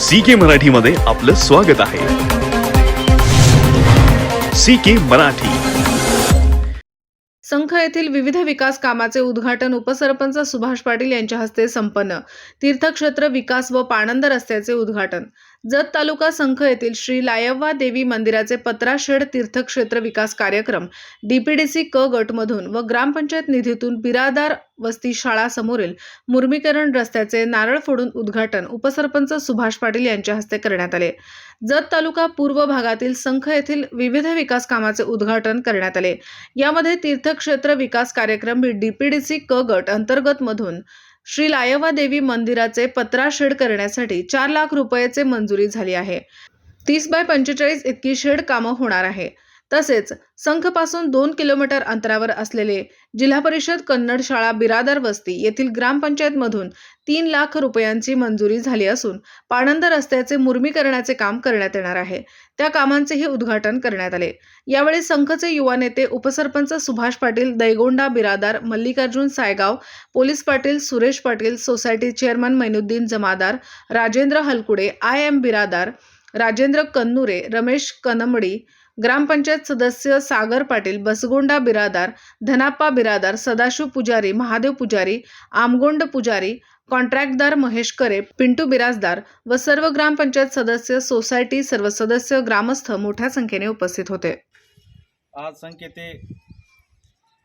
C के मराठीमध्ये आपलं स्वागत आहे. C K Marathi. संख येथील विविध विकास कामाचे उद्घाटन उपसरपंच सुभाष पाटील यांच्या हस्ते संपन्न. तीर्थक्षेत्र विकास व पाणंद रस्त्याचे उद्घाटन. जत तालुका संख येथील श्री लायव्वा देवी मंदिराचे पत्राशेड तीर्थक्षेत्र विकास कार्यक्रम डीपीडीसी क गटमधून व ग्रामपंचायत निधीतून बिरादार वस्ती शाळा समोरील मुर्मीकरण रस्त्याचे नारळ फोडून उद्घाटन उपसरपंच सुभाष पाटील यांच्या हस्ते करण्यात आले. जत तालुका पूर्व भागातील संख येथील विविध विकास कामाचे उद्घाटन करण्यात आले. यामध्ये तीर्थक्षेत्र विकास कार्यक्रम डीपीडीसी क गट अंतर्गत मधून श्री लायवा देवी मंदिराचे पत्राशेड करण्यासाठी चार लाख रुपयाचे मंजुरी झाली आहे. तीस बाय पंचेचाळीस इतकी शेड कामं होणार आहे. तसेच संखपासून दोन किलोमीटर अंतरावर असलेले जिल्हा परिषद कन्नड शाळा बिरादर वस्ती येथील ग्रामपंचायतमधून तीन लाख रुपयांची मंजुरी झाली असून पाणंद रस्त्याचे मुर्मीकरणाचे काम करण्यात येणार आहे. त्या कामांचेही उद्घाटन करण्यात आले. यावेळी संघचे युवा नेते उपसरपंच Subhash Patil Daigonda Biradar Mallikarjun Saygaon police Patil Suresh Patil society chairman Mainuddin Jamadar Rajendra Halkude I M Biradar Rajendra Kannure Ramesh Kanmadi gram panchayat सदस्य सागर पाटील बसगोंडा बिरादार धनाप्पा बिरादार सदाशिव पुजारी महादेव पुजारी आमगोंड पुजारी कॉन्ट्रॅक्टदार महेश करे पिंटू बिराजदार व सर्व ग्रामपंचायत सदस्य सोसायटी सर्व सदस्य ग्रामस्थ मोठ्या संख्येने उपस्थित होते. आज संकेते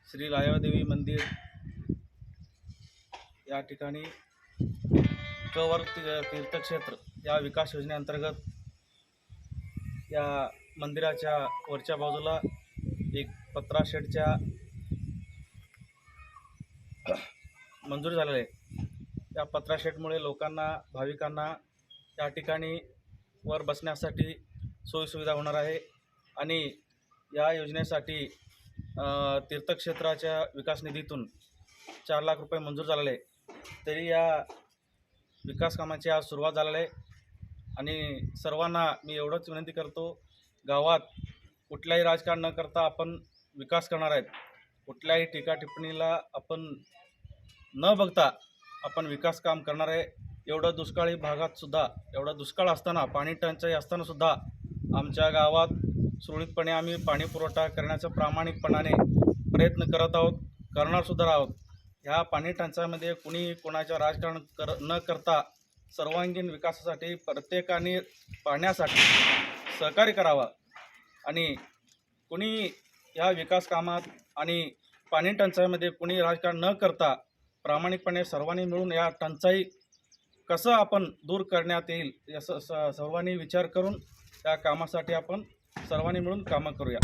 श्री लायादेवी मंदिर या ठिकाणी कवर तीर्थक्षेत्र या विकास योजनेअंतर्गत या मंदिराच्या वरच्या बाजूला एक पत्रा शेडच्या मंजूर झालेलं आहे. त्या पत्रा शेडमुळे लोकांना भाविकांना या ठिकाणी वर बसण्यासाठी सोयीसुविधा होणार आहे आणि या योजनेसाठी तीर्थक्षेत्राच्या विकास निधीतून चार लाख रुपये मंजूर झालेले आहे. तरी या विकास कामाची आज सुरुवात झालेली आहे आणि सर्वांना मी एवढंच विनंती करतो गावात कुठल्याही राजकारण न करता आपण विकास करणार आहेत. कुठल्याही टीका टिप्पणीला आपण न बघता आपण विकास काम करणार आहे. एवढं दुष्काळी भागातसुद्धा एवढं दुष्काळ असताना पाणी टंचाई असतानासुद्धा आमच्या गावात सुरळीतपणे आम्ही पाणी पुरवठा करण्याचा प्रामाणिकपणाने प्रयत्न करत आहोत करणार सुद्धा आहोत. ह्या पाणी टंचाईमध्ये कुणी कोणाच्या राजकारण कर न करता सर्वांगीण विकासासाठी प्रत्येकाने पाण्यासाठी सहकार्य करावा. आणि कुणी या विकास कामात आणि पाणी टंचाईमध्ये कुणी राजकारण न करता प्रामाणिकपणे सर्वांनी मिळून या टंचाई कसं आपण दूर करण्यात येईल या स सर्वांनी विचार करून त्या कामासाठी आपण सर्वांनी मिळून कामं करूया.